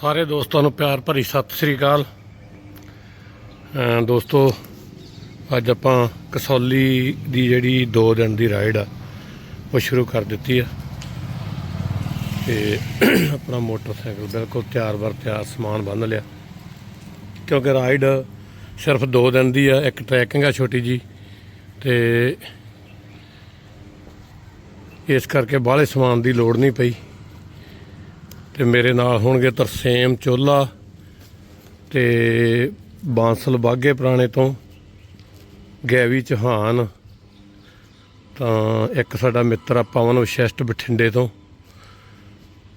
ਸਾਰੇ ਦੋਸਤਾਂ ਨੂੰ ਪਿਆਰ ਭਰੀ ਸਤਿ ਸ੍ਰੀ ਅਕਾਲ। ਦੋਸਤੋ, ਅੱਜ ਆਪਾਂ ਕਸੌਲੀ ਦੀ ਜਿਹੜੀ 2 ਦਿਨ ਦੀ ਰਾਈਡ ਆ, ਉਹ ਸ਼ੁਰੂ ਕਰ ਦਿੱਤੀ ਆ। ਤੇ ਆਪਣਾ ਮੋਟਰਸਾਈਕਲ ਬਿਲਕੁਲ ਤਿਆਰ ਬਰ ਤਿਆਰ ਸਮਾਨ ਬੰਨ ਲਿਆ। ਕਿਉਂਕਿ ਰਾਈਡ ਸਿਰਫ 2 ਦਿਨ ਦੀ ਆ, ਇੱਕ ਟਰੈਕਿੰਗ ਆ ਛੋਟੀ ਜੀ ਤੇ ਇਸ ਕਰਕੇ ਬਾਹਲੇ ਸਮਾਨ ਦੀ ਲੋੜ ਨਹੀਂ ਪਈ। ਤੇ ਮੇਰੇ ਨਾਲ ਹੋਣਗੇ ਤਰਸੇਮ ਚੋਲਾ ਤੇ ਬਾਂਸਲ ਬਾਗੇ ਪੁਰਾਣੇ ਤੋਂ, ਗੈਵੀ ਚੌਹਾਨ। ਤਾਂ ਇੱਕ ਸਾਡਾ ਮਿੱਤਰ ਆ ਪਵਨ ਵਿਸ਼ਿਸ਼ਟ ਬਠਿੰਡੇ ਤੋਂ।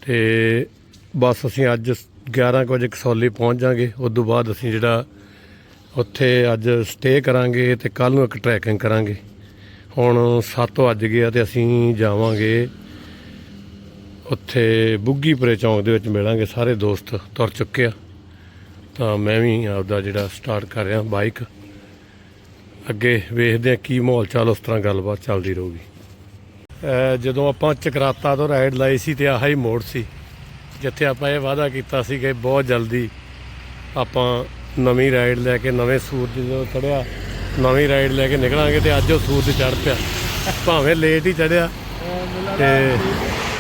ਤੇ ਬਸ ਅਸੀਂ ਅੱਜ 11 ਕੁ ਵਜੇ ਕਸੌਲੀ ਪਹੁੰਚ ਜਾਾਂਗੇ। ਉਸ ਤੋਂ ਬਾਅਦ ਅਸੀਂ ਜਿਹੜਾ ਉੱਥੇ ਅੱਜ ਸਟੇ ਕਰਾਂਗੇ ਤੇ ਕੱਲ ਨੂੰ ਇੱਕ ਟਰੈਕਿੰਗ ਕਰਾਂਗੇ। ਹੁਣ 7 ਵੱਜ ਗਏ ਆ ਤੇ ਅਸੀਂ ਜਾਵਾਂਗੇ ਉੱਥੇ ਬੁੱਗੀਪੁਰੇ ਚੌਂਕ ਦੇ ਵਿੱਚ ਮਿਲਾਂਗੇ। ਸਾਰੇ ਦੋਸਤ ਤੁਰ ਚੁੱਕੇ ਆ। ਤਾਂ ਮੈਂ ਵੀ ਆਪਦਾ ਜਿਹੜਾ ਸਟਾਰਟ ਕਰ ਰਿਹਾ ਬਾਈਕ ਅੱਗੇ ਵੇਖਦੇ ਆ ਕੀ ਮਾਹੌਲ ਚਾਲ ਉਸ ਤਰ੍ਹਾਂ ਗੱਲਬਾਤ ਚੱਲਦੀ ਰਹੂਗੀ। ਜਦੋਂ ਆਪਾਂ ਚਕਰਾਤਾ ਤੋਂ ਰਾਈਡ ਲਾਈ ਸੀ ਤੇ ਆਹ ਹੀ ਮੋੜ ਸੀ। ਜਿੱਥੇ ਆਪਾਂ ਇਹ ਵਾਅਦਾ ਕੀਤਾ ਸੀ ਕਿ ਬਹੁਤ ਜਲਦੀ ਆਪਾਂ ਨਵੀਂ ਰਾਈਡ ਲੈ ਕੇ ਨਵੇਂ ਸੂਰਜ ਜਦੋਂ ਚੜਿਆ ਨਵੀਂ ਰਾਈਡ ਲੈ ਕੇ ਨਿਕਲਾਂਗੇ ਤੇ ਅੱਜ ਉਹ ਸੂਰਜ ਚੜ ਪਿਆ। ਭਾਵੇਂ ਲੇਟ ਹੀ ਚੜਿਆ ਤੇ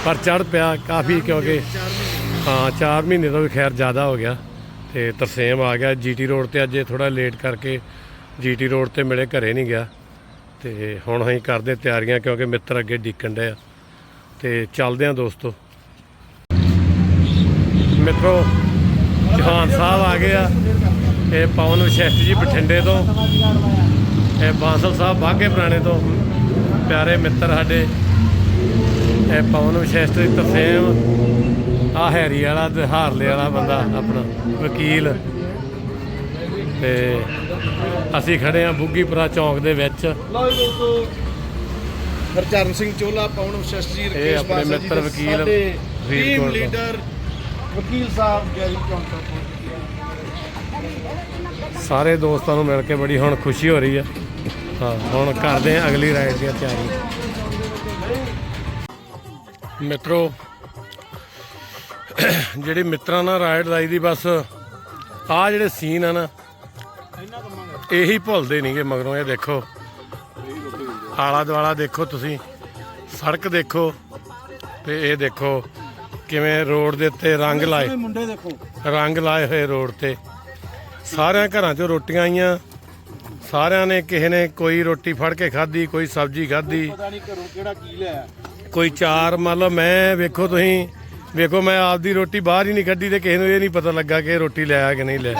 ਪਰ ਚੜ ਪਿਆ ਕਾਫੀ ਕਿਉਂਕਿ ਹਾਂ 4 ਮਹੀਨੇ ਤੋਂ ਵੀ ਖੈਰ ਜ਼ਿਆਦਾ ਹੋ ਗਿਆ ਤੇ ਤਰਸੇਮ ਆ ਗਿਆ। ਜੀਟੀ ਰੋਡ ਤੇ ਅੱਜ ਥੋੜਾ ਲੇਟ ਕਰਕੇ ਜੀਟੀ ਰੋਡ ਤੇ ਮਿਲੇ ਘਰੇ ਨਹੀਂ ਗਿਆ ਤੇ ਹੁਣ ਅਸੀਂ ਕਰਦੇ ਤਿਆਰੀਆਂ ਕਿਉਂਕਿ ਮਿੱਤਰ ਅੱਗੇ ਡੀਕਣ ਡਿਆ ਤੇ ਚੱਲਦੇ ਆਂ ਦੋਸਤੋ। ਮਿੱਤਰੋ ਜਹਾਨ ਸਾਹਿਬ ਆ ਗਏ ਆ। ਇਹ ਪਵਨ ਵਿਸ਼ਿਸ਼ਟ ਜੀ ਬਠਿੰਡੇ ਤੋਂ ਇਹ ਬਾਂਸਲ ਸਾਹਿਬ ਬਾਗੇ ਪੁਰਾਣੇ ਤੋਂ। ਪਿਆਰੇ ਮਿੱਤਰ ਸਾਡੇ ਇਹ ਪਵਨ ਵਿਸ਼ਿਸ਼ਟ ਦੀ ਤਰਸੇਮ ਆ ਹੈਰੀ ਵਾਲਾ ਤੇ ਹਾਰਲੇ ਵਾਲਾ ਬੰਦਾ ਆਪਣਾ ਵਕੀਲ। ਤੇ ਅਸੀਂ ਖੜੇ ਆ ਬੁੱਗੀਪੁਰਾ ਚੌਂਕ ਦੇ ਵਿੱਚ। ਲਓ ਜੀ ਦੋਸਤੋ ਹਰਚਰਨ ਸਿੰਘ ਚੋਲਾ ਪਵਨ ਵਿਸ਼ਿਸ਼ਟ ਜੀ ਰਕੇਸ਼ ਆਪਣੇ ਬਾਸਾ ਜੀ ਮਿੱਤਰ ਤੇ ਵਕੀਲ ਸਾਡੇ ਫਰੀਦਕੋਟ ਟੀਮ ਤੋਂ। ਲੀਡਰ ਵਕੀਲ ਸਾਹਿਬ ਗੈਰੀ ਚੌਂਕਾ ਸਾਰੇ ਦੋਸਤਾਂ ਨੂੰ ਮਿਲ ਕੇ ਬੜੀ ਹੁਣ ਖੁਸ਼ੀ ਹੋ ਰਹੀ ਆ ਹਾਂ ਹੁਣ ਕਰਦੇ ਆ ਅਗਲੀ ਰਾਈਡ ਦੀਆਂ ਤਿਆਰੀਆਂ ਮਿੱਤਰੋ ਜਿਹੜੀ ਮਿੱਤਰਾਂ ਨਾਲ ਰਾਈਡ ਲਾਈ ਦੀ ਬਸ ਆ ਜਿਹੜੇ ਸੀਨ ਆ ਨਾ ਇਹੀ ਭੁੱਲਦੇ ਨਹੀਂਗੇ ਮਗਰੋਂ ਇਹ ਦੇਖੋ। ਆਲਾ ਦੁਆਲਾ ਦੇਖੋ ਤੁਸੀਂ ਸੜਕ ਦੇਖੋ ਤੇ ਇਹ ਦੇਖੋ ਕਿਵੇਂ ਰੋਡ ਦੇ ਉੱਤੇ ਰੰਗ ਲਾਏ। ਮੁੰਡੇ ਦੇਖੋ। ਰੰਗ ਲਾਏ ਹੋਏ ਰੋਡ ਤੇ। ਸਾਰਿਆਂ ਘਰਾਂ 'ਚੋਂ ਰੋਟੀਆਂ ਆਈਆਂ ਸਾਰਿਆਂ ਨੇ ਕਿਸੇ ਨੇ ਕੋਈ ਰੋਟੀ ਫੜ ਕੇ ਖਾਧੀ ਕੋਈ ਸਬਜ਼ੀ ਖਾਧੀ। ਪਤਾ ਨਹੀਂ ਘਰੋਂ ਕਿਹੜਾ ਕੀ ਲਿਆ ਕੋਈ ਚਾਰ ਮਤਲਬ ਮੈਂ, ਵੇਖੋ ਤੁਸੀਂ, ਵੇਖੋ ਮੈਂ ਆਪਦੀ ਰੋਟੀ ਬਾਹਰ ਹੀ ਨਹੀਂ ਕੱਢੀ ਤੇ ਕਿਸੇ ਨੂੰ ਇਹ ਨਹੀਂ ਪਤਾ ਲੱਗਾ ਕਿ ਇਹ ਰੋਟੀ ਲਿਆ ਕਿ ਨਹੀਂ ਲੈ।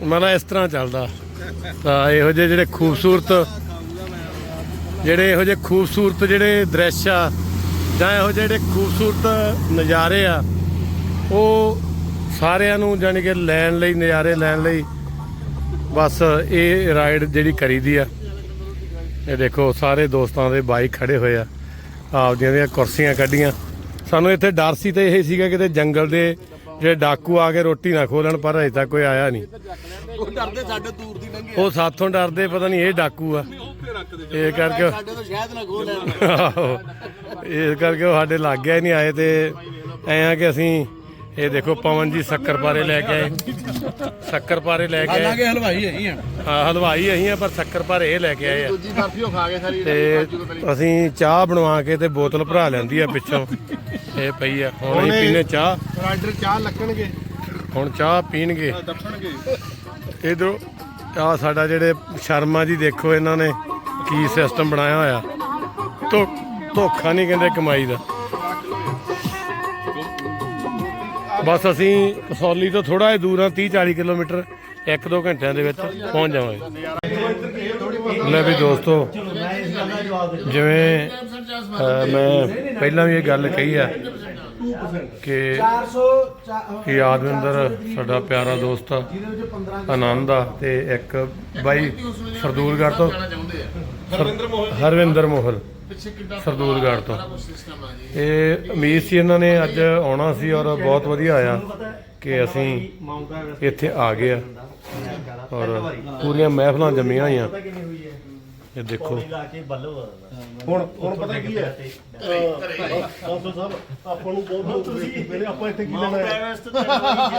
ਮਤਲਬ ਇਸ ਤਰ੍ਹਾਂ ਚੱਲਦਾ। ਤਾਂ ਇਹੋ ਜਿਹੇ ਜਿਹੜੇ ਖੂਬਸੂਰਤ, ਜਿਹੜੇ ਇਹੋ ਜਿਹੇ ਖੂਬਸੂਰਤ ਜਿਹੜੇ ਦ੍ਰਿਸ਼ ਆ, ਜਾਂ ਇਹੋ ਜਿਹੇ ਜਿਹੜੇ ਖੂਬਸੂਰਤ ਨਜ਼ਾਰੇ ਆ, ਉਹ ਸਾਰਿਆਂ ਨੂੰ ਜਾਣੀ ਕਿ ਲੈਣ ਲਈ, ਨਜ਼ਾਰੇ ਲੈਣ ਲਈ ਬਸ ਇਹ ਰਾਈਡ ਜਿਹੜੀ ਕਰੀਦੀ ਆ। ਇਹ ਦੇਖੋ, ਸਾਰੇ ਦੋਸਤਾਂ ਦੇ ਬਾਈਕ ਖੜੇ ਹੋਏ ਆ। ਆਪਦੀਆਂ ਦੀਆਂ ਕੁਰਸੀਆਂ ਕੱਢੀਆਂ। ਸਾਨੂੰ ਇੱਥੇ ਡਰ ਸੀ ਤੇ ਇਹ ਸੀਗਾ ਕਿਤੇ ਜੰਗਲ ਦੇ ਜਿਹੜੇ ਡਾਕੂ ਆ ਕੇ ਰੋਟੀ ਨਾ ਖੋਲਣ ਪਰ ਅਜੇ ਤੱਕ ਕੋਈ ਆਇਆ ਨਹੀਂ। ਉਹ ਡਰਦੇ ਸਾਡੇ ਦੂਰ ਦੀ ਲੰਘੇ ਉਹ ਸਾਥੋਂ ਡਰਦੇ ਪਤਾ ਨਹੀਂ ਇਹ ਡਾਕੂ ਆ। ਇਹ ਕਰਕੇ ਸਾਡੇ ਤੋਂ ਸ਼ਾਇਦ ਨਾ ਖੋਲ ਲੈਣ। ਇਸ ਕਰਕੇ ਉਹ ਸਾਡੇ ਲੱਗ ਗਿਆ ਹੀ ਨਹੀਂ ਆਏ ਤੇ ਐ ਆ ਕਿ ਅਸੀਂ ਇਹ ਦੇਖੋ ਪਵਨ ਜੀ ਸ਼ੱਕਰ ਪਾਰੇ ਲੈ ਕੇ ਆਏ। ਸ਼ੱਕਰ ਪਾਰੇ ਲੈ ਕੇ ਆਏ। ਹਾਲਾਂਕਿ ਹਲਵਾਈ ਹੈ ਹੀ ਆ। ਹਾਂ ਹਲਵਾਈ ਅਸੀਂ ਆ ਪਰ ਸ਼ੱਕਰ ਪਾਰੇ ਇਹ ਲੈ ਕੇ ਆਏ ਆ। ਦੂਜੀ ਬਰਫੀ ਉਹ ਖਾ ਗਏ ਸਾਰੀ ਤੇ ਅਸੀਂ ਚਾਹ ਬਣਵਾ ਕੇ ਤੇ ਬੋਤਲ ਭਰਾ ਲੈਂਦੀ ਆ ਪਿੱਛੋਂ। ਇਹ ਪਈ ਆ। ਹੁਣ ਅਸੀਂ ਪੀਨੇ ਚਾਹ। ਰਾਈਡਰ ਚਾਹ ਲੱਗਣਗੇ। ਹੁਣ ਚਾਹ ਪੀਣਗੇ। ਦੱਸਣਗੇ। ਇਧਰੋਂ ਆ ਸਾਡਾ ਜਿਹੜੇ ਸ਼ਰਮਾ ਜੀ ਦੇਖੋ ਇਹਨਾਂ ਨੇ ਕੀ ਸਿਸਟਮ ਬਣਾਇਆ ਹੋਇਆ। ਧੋ ਧੋਖਾ ਨਹੀਂ ਕਹਿੰਦੇ ਕਮਾਈ ਦਾ। ਬਸ ਅਸੀਂ ਕਸੌਲੀ ਤੋਂ ਥੋੜਾ ਜਿਹਾ ਦੂਰ ਆ 30 40 ਕਿਲੋਮੀਟਰ 1-2 ਘੰਟਿਆਂ ਦੇ ਵਿੱਚ ਪਹੁੰਚ ਜਾਵਾਂਗੇ। ਲੈ ਵੀ ਦੋਸਤੋ, ਜਿਵੇਂ ਮੈਂ ਪਹਿਲਾਂ ਵੀ ਇਹ ਗੱਲ ਕਹੀ ਆ ਕਿ ਇਹ ਯਾਦਵਿੰਦਰ ਸਾਡਾ ਪਿਆਰਾ ਦੋਸਤ ਆ ਆਨੰਦ ਆ ਤੇ ਇੱਕ ਬਾਈ ਸਰਦੂਲਗੜ੍ਹ ਤੋਂ ਹਰਵਿੰਦਰ ਮੋਹਲ। ਸਰਦੂਲਗੜ੍ਹ ਤੋਂ। ਇਹ ਉਮੀਦ ਸੀ ਇਹਨਾਂ ਨੇ ਅੱਜ ਆਉਣਾ ਸੀ ਔਰ ਬਹੁਤ ਵਧੀਆ ਆਇਆ ਕਿ ਅਸੀਂ ਇੱਥੇ ਆ ਗਏ ਆ। ਔਰ ਪੂਰੀਆਂ ਮਹਿਫਲਾਂ ਜੰਮੀਆਂ ਹੋਈਆਂ। ਇਹ ਦੇਖੋ। ਪੌੜੀ ਲਾ ਕੇ ਬੱਲੋ ਹੁਣ ਹੁਣ ਪਤਾ ਕੀ ਹੈ? ਡਾਕਟਰ ਸਾਹਿਬ ਆਪਾਂ ਨੂੰ ਬਹੁਤ ਤੁਸੀਂ- ਮੇਰੇ ਆਪਾਂ ਇੱਥੇ ਕੀ ਲੈਣਾ ਹੈ?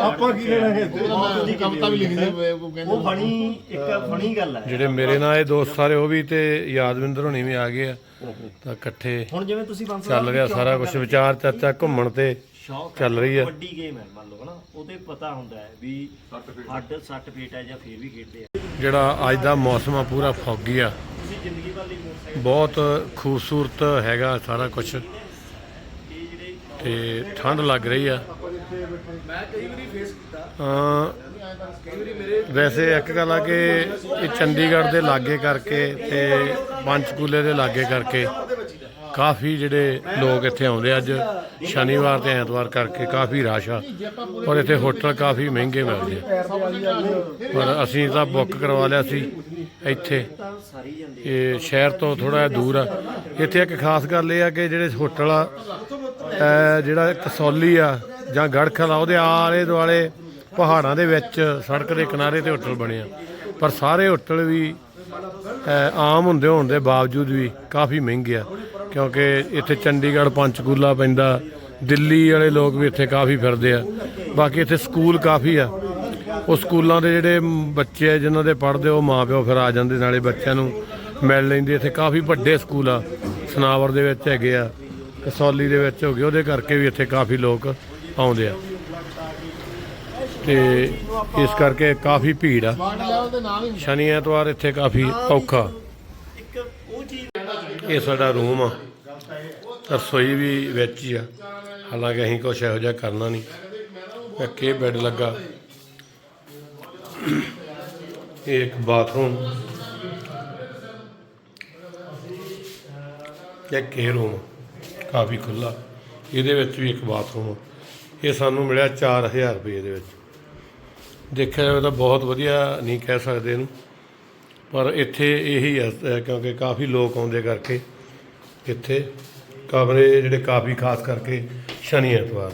ਆਪਾਂ ਕੀ ਲੈਣਾ ਹੈ ਉਹਦੀ ਕਵਿਤਾ ਵੀ ਲਿਖੀ ਸੀ ਉਹ ਕਹਿੰਦੇ ਉਹ ਫਣੀ ਇੱਕ ਫਣੀ ਗੱਲ ਹੈ। ਜਿਹੜੇ ਮੇਰੇ ਨਾਲ ਇਹ ਦੋਸਤ ਸਾਰੇ ਉਹ ਵੀ ਤੇ ਯਾਦਵਿੰਦਰ ਹੋਣੀ ਵੀ ਆ ਗਏ ਆ। ਤਾਂ ਇਕੱਠੇ ਹੁਣ ਜਿਵੇਂ ਤੁਸੀਂ ਬੰਸ ਚੱਲ ਰਿਹਾ ਸਾਰਾ ਕੁਝ ਵਿਚਾਰ ਚਰਚਾ ਘੁੰਮਣ ਤੇ ਸ਼ੌਕ ਚੱਲ ਰਹੀ ਹੈ। ਵੱਡੀ ਗੇਮ ਹੈ ਮੰਨ ਲਓ ਹਨਾ? ਉਹਦੇ ਪਤਾ ਹੁੰਦਾ ਹੈ ਵੀ ਹੱਡ ਸੱਟ ਫੇਟ ਹੈ ਜਾਂ ਫੇਰ ਵੀ ਖੇਡਦੇ ਆ। ਜਿਹੜਾ ਅੱਜ ਦਾ ਮੌਸਮ ਆ ਪੂਰਾ ਫੌਗੀ ਆ ਤੁਸੀਂ ਜ਼ਿੰਦਗੀ ਭਰ ਲਈ ਮੋਟਰਸਾਈਕਲ ਬਹੁਤ ਖੂਬਸੂਰਤ ਹੈਗਾ ਸਾਰਾ ਕੁਝ ਤੇ ਠੰਡ ਲੱਗ ਰਹੀ ਆ। ਮੈਂ ਕਈ ਵਾਰੀ ਫੇਸ ਕੀਤਾ। ਅਮ ਕਈ ਵਾਰੀ ਮੇਰੇ ਵੈਸੇ ਇੱਕ ਗੱਲ ਆ ਕਿ ਇਹ ਚੰਡੀਗੜ੍ਹ ਦੇ ਲਾਗੇ ਕਰਕੇ ਤੇ ਪੰਚਕੂਲੇ ਦੇ ਲਾਗੇ ਕਰਕੇ ਕਾਫੀ ਜਿਹੜੇ ਲੋਕ ਇੱਥੇ ਆਉਂਦੇ ਅੱਜ ਸ਼ਨੀਵਾਰ ਤੇ ਐਤਵਾਰ ਕਰਕੇ ਕਾਫੀ ਰਸ਼ ਆ। ਔਰ ਇੱਥੇ ਹੋਟਲ ਕਾਫੀ ਮਹਿੰਗੇ ਮਿਲਦੇ ਆ। ਪਰ ਅਸੀਂ ਤਾਂ ਬੁੱਕ ਕਰਵਾ ਲਿਆ ਸੀ ਇੱਥੇ। ਇਹ ਸ਼ਹਿਰ ਤੋਂ ਥੋੜਾ ਜਿਹਾ ਦੂਰ ਆ। ਇੱਥੇ ਇੱਕ ਖਾਸ ਗੱਲ ਇਹ ਆ ਕਿ ਜਿਹੜੇ ਹੋਟਲ ਆ ਜਿਹੜਾ ਕਸੌਲੀ ਆ ਜਾਂ ਗੜਖਲ ਆ, ਉਹਦੇ ਆਲੇ ਦੁਆਲੇ ਪਹਾੜਾਂ ਦੇ ਵਿੱਚ ਸੜਕ ਦੇ ਕਿਨਾਰੇ ਤੇ ਹੋਟਲ ਬਣੇ ਆ। ਪਰ ਸਾਰੇ ਹੋਟਲ ਵੀ ਆਮ ਹੁੰਦੇ ਹੋਣ ਦੇ ਬਾਵਜੂਦ ਵੀ ਕਾਫੀ ਮਹਿੰਗੇ ਆ। ਕਿਉਂਕਿ ਇੱਥੇ ਚੰਡੀਗੜ੍ਹ ਪੰਚਕੂਲਾ ਪੈਂਦਾ, ਦਿੱਲੀ ਵਾਲੇ ਲੋਕ ਵੀ ਇੱਥੇ ਕਾਫੀ ਫਿਰਦੇ ਆ। ਬਾਕੀ ਇੱਥੇ ਸਕੂਲ ਕਾਫੀ ਆ। ਉਹ ਸਕੂਲਾਂ ਦੇ ਜਿਹੜੇ ਬੱਚੇ ਆ, ਜਿਨ੍ਹਾਂ ਦੇ ਪੜ੍ਹਦੇ ਉਹ ਮਾਪਿਓ ਫਿਰ ਆ ਜਾਂਦੇ ਨਾਲੇ ਬੱਚਿਆਂ ਨੂੰ ਮਿਲ ਲੈਂਦੇ। ਇੱਥੇ ਕਾਫੀ ਵੱਡੇ ਸਕੂਲ ਆ। ਸਨਾਵਰ ਦੇ ਵਿੱਚ ਹੈਗੇ ਆ, ਕਸੌਲੀ ਦੇ ਵਿੱਚ ਹੋ ਗਏ, ਉਹਦੇ ਕਰਕੇ ਵੀ ਇੱਥੇ ਕਾਫੀ ਲੋਕ ਆਉਂਦੇ ਆ। ਤੇ ਇਸ ਕਰਕੇ ਕਾਫੀ ਭੀੜ ਆ। ਸ਼ਨੀ ਐਤਵਾਰ ਇੱਥੇ ਕਾਫੀ ਔਖਾ। ਇਹ ਸਾਡਾ ਰੂਮ ਆ। ਰਸੋਈ ਵੀ ਵਿੱਚ ਹੀ ਆ। ਹਾਲਾਂਕਿ ਅਸੀਂ ਕੁਛ ਇਹੋ ਜਿਹਾ ਕਰਨਾ ਨਹੀਂ। ਇੱਕ ਬੈੱਡ ਲੱਗਾ। ਇਹ ਇੱਕ ਬਾਥਰੂਮ ਇੱਕ ਇਹ ਰੂਮ ਕਾਫੀ ਖੁੱਲਾ ਇਹਦੇ ਵਿੱਚ ਵੀ ਇੱਕ ਬਾਥਰੂਮ ਆ। ਇਹ ਸਾਨੂੰ ਮਿਲਿਆ 4000 ਰੁਪਏ ਦੇ ਵਿੱਚ। ਦੇਖਿਆ ਜਾਵੇ ਤਾਂ ਬਹੁਤ ਵਧੀਆ ਨਹੀਂ ਕਹਿ ਸਕਦੇ ਇਹਨੂੰ। ਪਰ ਇੱਥੇ ਇਹੀ ਹੈ ਕਿਉਂਕਿ ਕਾਫੀ ਲੋਕ ਆਉਂਦੇ ਕਰਕੇ ਇੱਥੇ ਕਮਰੇ ਜਿਹੜੇ ਕਾਫੀ ਖਾਸ ਕਰਕੇ ਸ਼ਨੀ ਐਤਵਾਰ।